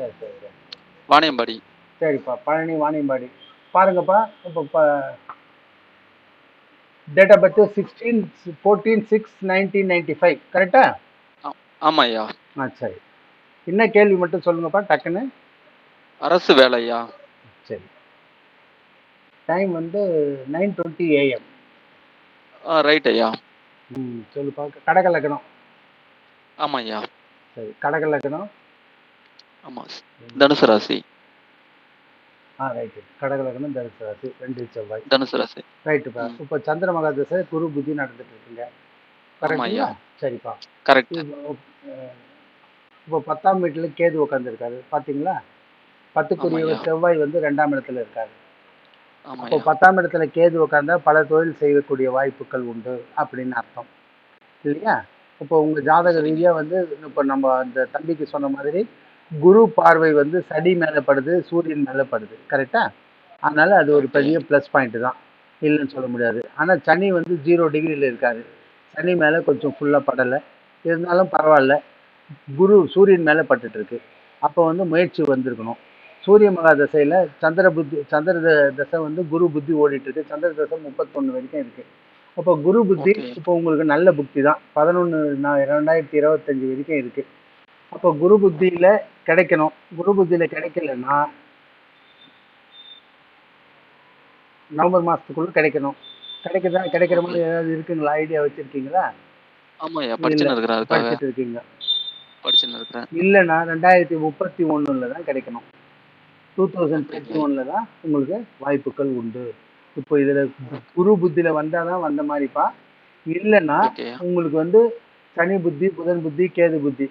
சரி சரி சரி. வாணியம்பாடி. சரிப்பா பழனி வாணியம்பாடி. பாருங்கப்பா இப்போ இப்போ date of birth sixteen fourteen six nineteen ninety five கரெக்டா ஆமா ஐயா ஆ சரி. என்ன கேள்வி மட்டும் சொல்லுங்கப்பா டக்குன்னு? அரசு வேலை ஐயா சரி. டைம் வந்து நைன் டுவெண்ட்டி ஏஎம் ஆ ரைட் ஐயா. ம் சொல்லுப்பா கடகலக்கணம் ஆமா ஐயா சரி கடகலக்கணம் ஆமா தனுசு ராசி. ஆ ரைட்டு கடகலக்கணம் தனுசு ராசி ரெண்டு செவ்வாய். தனுசு ராசி. ரைட்டுப்பா. இப்போ சந்திர மகாதசை குரு புத்தி நடந்துட்டு இருக்குங்க. கரெக்டுங்களா சரிப்பா. கரெக்ட் இப்போ இப்போ பத்தாம் வீட்டுல கேது உட்காந்துருக்காரு பாத்தீங்களா? பத்துக்குரிய. செவ்வாய் வந்து ரெண்டாம் இடத்துல இருக்காரு. ஐயா பத்தாம் இடத்துல கேது உட்காந்தா பல தொழில் செய்யக்கூடிய வாய்ப்புகள் உண்டு அப்படின்னு அர்த்தம். இல்லையா? இப்போ உங்க ஜாதக. ரீதியா வந்து இப்போ நம்ம அந்த தம்பிக்கு சொன்ன மாதிரி குரு பார்வை வந்து சனி மேல படுது சூரியன் மேல படுது. கரெக்டா அதனால அது ஒரு. பெரிய ப்ளஸ் பாயிண்ட் தான். இல்லைன்னு சொல்ல முடியாது. ஆனா சனி வந்து ஜீரோ டிகிரியில் இருக்காரு. சனி மேல கொஞ்சம் ஃபுல்லா படலை. இருந்தாலும் பரவாயில்ல. குரு சூரியன் மேல பட்டுட்டு இருக்கு அப்போ வந்து முயற்சி வந்திருக்கணும். சூரிய மகா தசையில சந்திர புத்தி சந்திர தசை வந்து குரு புத்தி ஓடிட்டு இருக்கு சந்திர தசை முப்பத்தொன்னு வரைக்கும் இருக்கு. அப்போ குரு புத்தி. இப்போ உங்களுக்கு நல்ல புத்தி தான். பதினொன்று நான் ரெண்டாயிரத்தி இருபத்தஞ்சு வரைக்கும் இருக்கு. அப்போ குரு புத்தியில கிடைக்கணும். குரு புத்தியில கிடைக்கலன்னா நவம்பர் மாசத்துக்குள்ள கிடைக்கணும். கிடைக்குதா? கிடைக்கிற மாதிரி ஏதாவது இருக்குங்களா? ஐடியா வச்சிருக்கீங்களா? ஆமா ஐயா படிச்சுன்னு இருக்கிறேன் அதுக்காக படிச்சுட்டு இருக்கீங்க. இல்லைன்னா ரெண்டாயிரத்தி முப்பத்தி ஒண்ணுல தான் கிடைக்கணும். டூ தௌசண்ட் டுவெண்ட்டி ஒன்ல தான் உங்களுக்கு வாய்ப்புகள் உண்டு. இப்போ இதுல குரு புத்தியில வந்தாதான் வந்த மாதிரிப்பா. இல்லைன்னா உங்களுக்கு வந்து சனி புத்தி புதன் புத்தி கேது புத்தி.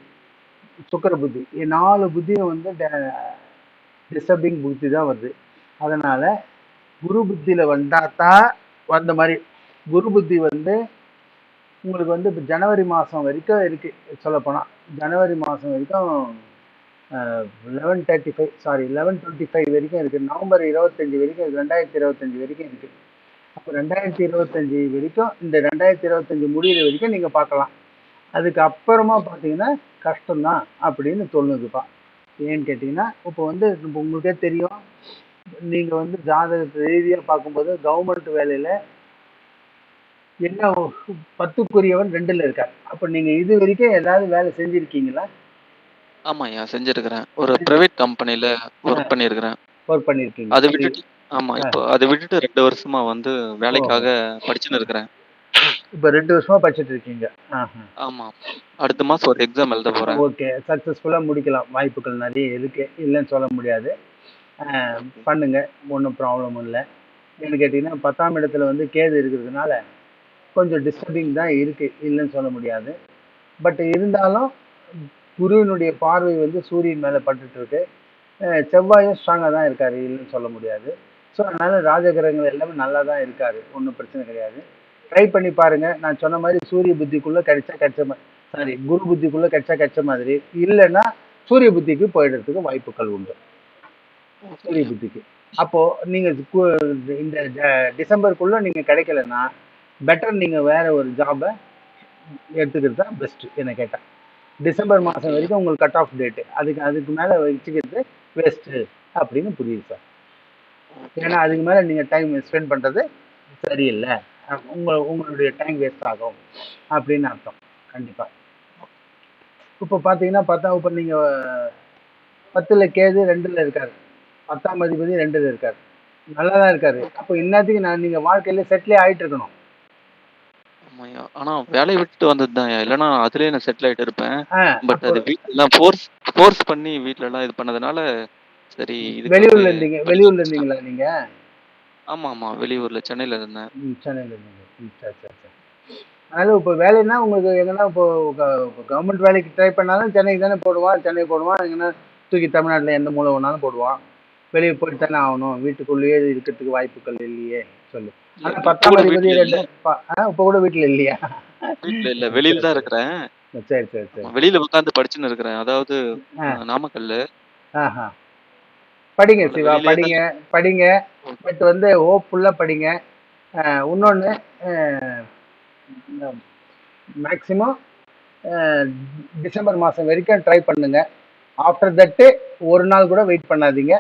சுக்கர புத்தி. நாலு புத்தியும் வந்து டிஸ்டர்பிங் புத்தி தான் வருது. அதனால குரு புத்தியில் வந்தால் தான் வந்த மாதிரி. குரு புத்தி வந்து உங்களுக்கு வந்து இப்போ ஜனவரி மாதம் வரைக்கும் இருக்குது சொல்லப்போனால் ஜனவரி மாதம் வரைக்கும் eleven thirty five sorry eleven twenty five வரைக்கும் இருக்குது நவம்பர் இருபத்தஞ்சி வரைக்கும் ரெண்டாயிரத்தி இருபத்தஞ்சி வரைக்கும் இருக்குது அப்போ ரெண்டாயிரத்தி இருபத்தஞ்சி வரைக்கும் இந்த ரெண்டாயிரத்தி இருபத்தஞ்சி முடிகிற வரைக்கும் நீங்கள் பார்க்கலாம். அதுக்கு அப்புறமா பார்த்தீங்கன்னா கஷ்டம்தான் அப்படின்னு தோணுதுப்பா. ஏன்னு கேட்டிங்கன்னா இப்போ வந்து இப்போ உங்களுக்கே தெரியும் நீங்கள் வந்து ஜாதகத்தை ரீதியாக பார்க்கும்போது கவர்மெண்ட் வேலையில் என்ன பத்துக்குரியவன் ரெண்டுல இருக்கார். அப்ப நீங்க இது வரைக்கும் ஏதாவது வேலை செஞ்சிருக்கீங்களா? ஆமா ஐயா செஞ்சிருக்கிறேன். ஒரு பிரைவேட் கம்பெனில ஒர்க் பண்ணியிருக்கிறேன் ஒர்க் பண்ணிருக்கீங்க. அதை விட்டுட்டு ஆமா இப்போ அதை விட்டுட்டு ரெண்டு வருஷமா வந்து வேலைக்காக படிச்சுன்னு இருக்கிறேன். இப்ப ரெண்டு வருஷமா படிச்சுட்டு இருக்கீங்க. ஆமா. அடுத்த மாசம் ஒரு எக்ஸாம் எழுத போறேன். ஓகே. சக்சஸ்ஃபுல்லா முடிக்கலாம். வாய்ப்புகள் நிறைய இருக்கு. இல்லைன்னு சொல்ல முடியாது. பண்ணுங்க. ஒன்றும் ப்ராப்ளம் இல்லை. ஏன்னு கேட்டிங்கன்னா பத்தாம் இடத்துல வந்து கேது இருக்கிறதுனால கொஞ்சம் டிஸ்டர்பிங் தான் இருக்கு. இல்லைன்னு சொல்ல முடியாது. பட் இருந்தாலும் குருவினுடைய பார்வை வந்து சூரியன் மேலே பட்டுட்டு இருக்கு. செவ்வாயும் ஸ்ட்ராங்காக தான் இருக்காரு. இல்லைன்னு சொல்ல முடியாது. ஸோ அதனால ராஜகிரகங்கள் எல்லாமே நல்லா தான் இருக்காரு. ஒன்றும் பிரச்சனை கிடையாது. ட்ரை பண்ணி பாருங்க. நான் சொன்ன மாதிரி சூரிய புத்திக்குள்ள கிடைச்சா கிடைச்ச மாதிரி சாரி குரு புத்திக்குள்ள கிடைச்சா கிடைச்ச மாதிரி. இல்லைன்னா சூரிய புத்திக்கு போயிடுறதுக்கு வாய்ப்புகள் உண்டு. சூரிய புத்திக்கு. அப்போ நீங்க இந்த டிசம்பருக்குள்ள நீங்க கிடைக்கலன்னா பெட்டர் நீங்க வேற ஒரு ஜாபை எடுத்துக்கிறது தான் பெஸ்ட் என்ன கேட்டா. டிசம்பர் மாதம் வரைக்கும் உங்களுக்கு கட் ஆஃப் டேட்டு அதுக்கு அதுக்கு மேலே வச்சுக்கிறது வேஸ்ட்டு அப்படின்னு புரியுது சார் ஏன்னா அதுக்கு மேலே நீங்கள் டைம் ஸ்பெண்ட் பண்ணுறது சரியில்லை. உங்க உங்களுடைய டைம் வேஸ்ட் ஆகும் அப்படின்னு அர்த்தம். கண்டிப்பா. இப்போ பார்த்தீங்கன்னா பார்த்தா இப்போ நீங்க பத்துல கேது ரெண்டுல இருக்காரு. பத்தாம் அதிபதி ரெண்டுல இருக்காரு. நல்லா தான் இருக்காரு. அப்போ இன்னத்துக்கு நான் நீங்க வாழ்க்கையில செட்டிலே ஆயிட்டு இருக்கணும்? ஆனா வேலையை விட்டுட்டு வந்தது தான் இல்லைன்னா அதுலயே நான் செட்டில் ஆயிட்டு இருப்பேன். பட் அது வீட்டுல ஃபோர்ஸ் ஃபோர்ஸ் பண்ணி வீட்ல எல்லாம் இது பண்ணதுனால சரி இதுக்கு வெளியூர்ல இருந்தீங்க. வெளியூர்ல இருந்தீங்களா நீங்க? ஆமா ஆமா வெளியூர்ல சென்னையில இருந்தேன். ம், சென்னையில இருந்தீங்க. ம், சரி சரி சரி. அதனால இப்போ வேலைன்னா உங்களுக்கு எங்கன்னா இப்போ கவர்மெண்ட் வேலைக்கு ட்ரை பண்ணாலும் சென்னைக்கு தானே போடுவான் சென்னை போடுவான் எங்கன்னா தூக்கி தமிழ்நாட்டில் எந்த மூலை வேணாலும் போடுவான். வெளியே போயிட்டு தானே ஆகணும் வீட்டுக்குள்ளேயே இருக்கிறதுக்கு வாய்ப்புகள் இல்லையே சொல்லு. ஆனா பத்தாம் கூட அதிபதி வீட்ல இல்ல. ரெண்டு ப- ஆ, இப்போ கூட வீட்டில் இல்லையா? வீட்ல இல்ல வெளியில தான் இருக்கிறேன். சரி சரி சரி வெளியில உட்காந்து படிச்சுன்னு இருக்கிறேன். அதாவது ஆ. அஹ், நாமக்கல்ல. ஆஹா. படிங்க சிவா படிங்க படிங்க. பட் வந்து ஹோப்ஃபுல்லாக படிங்க. இன்னொன்று மேக்ஸிமம் டிசம்பர் மாதம் வரைக்கும் ட்ரை பண்ணுங்க. ஆஃப்டர் தட்டு ஒரு நாள் கூட வெயிட் பண்ணாதீங்க.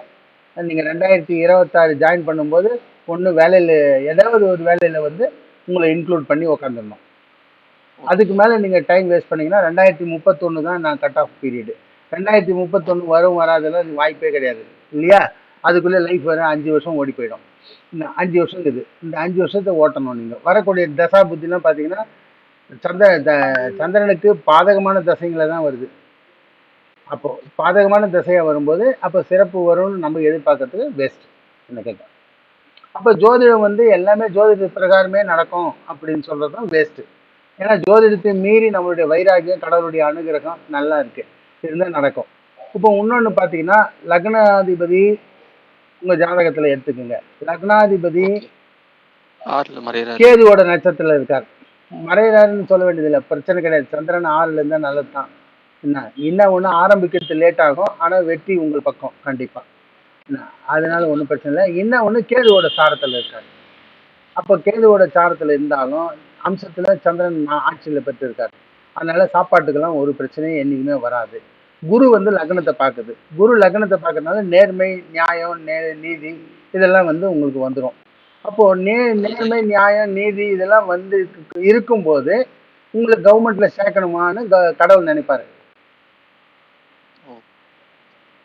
நீங்கள் ரெண்டாயிரத்தி இருபத்தாறு ஜாயின் பண்ணும்போது ஒன்று வேலையில் ஏதாவது ஒரு வேலையில் வந்து உங்களை இன்க்ளூட் பண்ணி உக்காந்துடணும் அதுக்கு மேலே நீங்கள் டைம் வேஸ்ட் பண்ணீங்கன்னா ரெண்டாயிரத்தி முப்பத்தொன்று தான் நான் கட் ஆஃப் பீரியடு ரெண்டாயிரத்தி முப்பத்தொன்று வரும் வராதெல்லாம் வாய்ப்பே கிடையாது. இல்லையா? அதுக்குள்ளே லைஃப் வர அஞ்சு வருஷம் ஓடி போயிடும். இந்த அஞ்சு வருஷம் இது. இந்த அஞ்சு வருஷத்தை ஓட்டணும் நீங்கள் வரக்கூடிய தசா புத்திலாம் பார்த்தீங்கன்னா சந்திர த- சந்திரனுக்கு பாதகமான தசைங்களை தான் வருது. அப்போது பாதகமான திசையாக வரும்போது அப்போ சிறப்பு வரும்னு நம்ம எதிர்பார்க்கறதுக்கு பெஸ்ட் என்ன கேட்டால் அப்போ ஜோதிடம் வந்து எல்லாமே ஜோதிட பிரகாரமே நடக்கும் அப்படின்னு சொல்கிறது தான் வேஸ்ட்டு ஏன்னா ஜோதிடத்தை மீறி நம்மளுடைய வைராகியம் கடவுளுடைய அனுகிரகம் நல்லா இருக்குது இருந்தால் நடக்கும். இப்போ இன்னொன்று பார்த்தீங்கன்னா லக்னாதிபதி உங்கள் ஜாதகத்தில் எடுத்துக்கோங்க. லக்னாதிபதி கேதுவோட நட்சத்திரத்தில் இருக்கார். மறையிறாருன்னு சொல்ல வேண்டியதில்லை. பிரச்சனை கிடையாது. சந்திரன் ஆறுல இருந்தால் நல்லது தான் என்ன இன்னும் ஒன்று ஆரம்பிக்கிறது லேட் ஆகும். ஆனால் வெற்றி உங்கள் பக்கம். கண்டிப்பாக என்ன? அதனால ஒன்றும் பிரச்சனை இல்லை. இன்னும் ஒன்று கேதுவோட சாரத்தில் இருக்கார். அப்போ கேதுவோட சாரத்தில் இருந்தாலும் அம்சத்தில் சந்திரன் ஆட்சியில் பெற்றிருக்கார். அதனால சாப்பாட்டுக்கெல்லாம் ஒரு பிரச்சனையும் என்றைக்குமே வராது. குரு வந்து லக்னத்தை பார்க்குது. குரு லக்னத்தை பார்க்கறதுனால நேர்மை நியாயம் நே நீதி இதெல்லாம் வந்து உங்களுக்கு வந்துடும் அப்போ நே நேர்மை நியாயம் நீதி இதெல்லாம் வந்து இருக்கும்போது உங்களை கவர்மெண்ட்டில் சேர்க்கணுமான்னு க- கடவுள் நினைப்பாரு.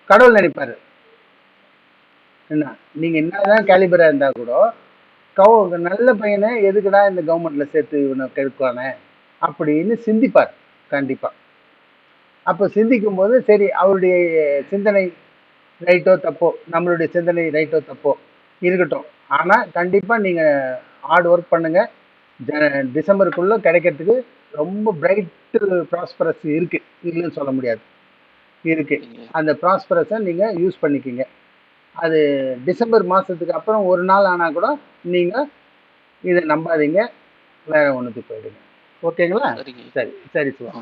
கடவுள் நினைப்பாரு. என்ன? நீங்கள் என்னதான் கேலிபராக இருந்தால் கூட கவு நல்ல பையனை எதுக்குடா இந்த கவர்மெண்ட்டில் சேர்த்து இவனை கெடுக்கானே அப்படின்னு சிந்திப்பார். கண்டிப்பாக அப்போ சிந்திக்கும் போது சரி அவருடைய சிந்தனை ரைட்டோ தப்போ நம்மளுடைய சிந்தனை ரைட்டோ தப்போ இருக்கட்டும். ஆனா கண்டிப்பா நீங்க ஹார்ட் ஒர்க் பண்ணுங்க. ஜ- டிசம்பருக்குள்ள கிடைக்கிறதுக்கு ரொம்ப பிரைட் ப்ராஸ்பரஸ் இருக்கு. இல்லைன்னு சொல்ல முடியாது. இருக்கு. சரிங்க அந்த ப்ராஸ்பரஸை நீங்க யூஸ் பண்ணிக்கிங்க. அது டிசம்பர் மாசத்துக்கு அப்புறம் ஒரு நாள் ஆனா கூட நீங்க இதை நம்பாதீங்க. வேற ஒண்ணுக்கு போயிடுங்க. ஓகேங்களா? சரி சரி சிவா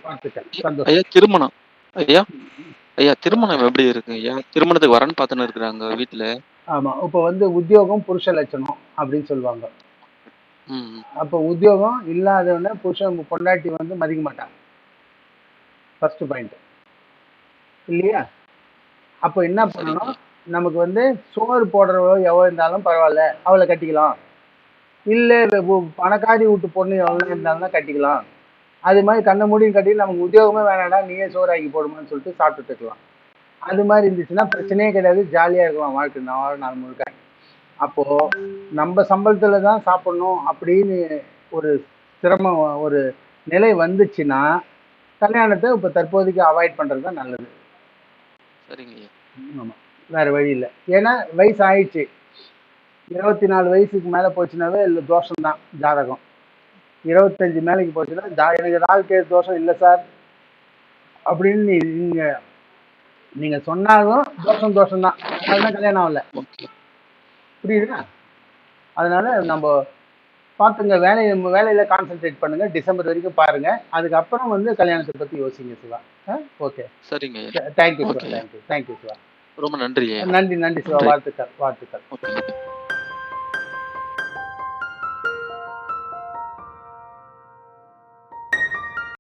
ஐயா திருமணம். ஐயா ஐயா திருமணம் எப்படி இருக்கு ஐயா? திருமணத்துக்கு வரன்னு பார்த்துன்னு இருக்கிறாங்க வீட்டுல ஆமா இப்போ வந்து உத்தியோகம் புருஷ லட்சணம் அப்படின்னு சொல்லுவாங்க. அப்போ உத்தியோகம் இல்லாதவன புருஷன் பொண்டாட்டி வந்து மதிக்க மாட்டாங்க. ஃபர்ஸ்ட் பாயிண்ட் இல்லையா? அப்போ என்ன பண்ணணும்? நமக்கு வந்து சோறு போடுறவோ எவ்வளோ இருந்தாலும் பரவாயில்ல அவளை கட்டிக்கலாம். இல்லை பணக்காரி வீட்டு பொண்ணு எவ்வளோ இருந்தாலும் கட்டிக்கலாம். அது மாதிரி கண்ணை மூடியும் கட்டி நமக்கு உத்தியோகமே வேணாடா நீயே சோறாக்கி போடுமான்னு சொல்லிட்டு சாப்பிட்டுட்டு இருக்கலாம் அது மாதிரி இருந்துச்சுன்னா பிரச்சனையே கிடையாது ஜாலியாக இருக்கலாம் வாழ்க்கை நாள் நாள் முழுக்க. அப்போது நம்ம சம்பளத்தில் தான் சாப்பிடணும் அப்படின்னு ஒரு சிரமம் ஒரு நிலை வந்துச்சுன்னா கல்யாணத்தை இப்போ தற்போதைக்கு அவாய்ட் பண்ணுறது தான் நல்லது. சரிங்க ஆமாம் வேற வழி இல்லை. ஏன்னா வயசு ஆயிடுச்சு இருபத்தி நாலு வயசுக்கு மேலே போச்சுனாவே இல்லை தோஷம் தான் ஜாதகம். இருபத்தஞ்சு மேலைக்கு போச்சுன்னா ஜா எனக்கு ராகுக்கே தோஷம் இல்லை சார். அப்படின்னு நீங்கள் நீங்கள் சொன்னாலும் தோஷம் தோஷம் தான் அதனால கல்யாணம் ஆகல. புரியுதுங்களா அதனால நம்ம பார்த்துங்க வேலையை வேலையில் கான்சென்ட்ரேட் பண்ணுங்க. டிசம்பர் வரைக்கும் பாருங்க. அதுக்கப்புறம் வந்து கல்யாணத்தை பற்றி யோசிங்க சிவா. ஓகே. சரிங்க thank you Siva. Thank you thank you Siva ரொம்ப நன்றி நன்றி நன்றி சிவா. வாழ்த்துக்கள் வாழ்த்துக்கள்.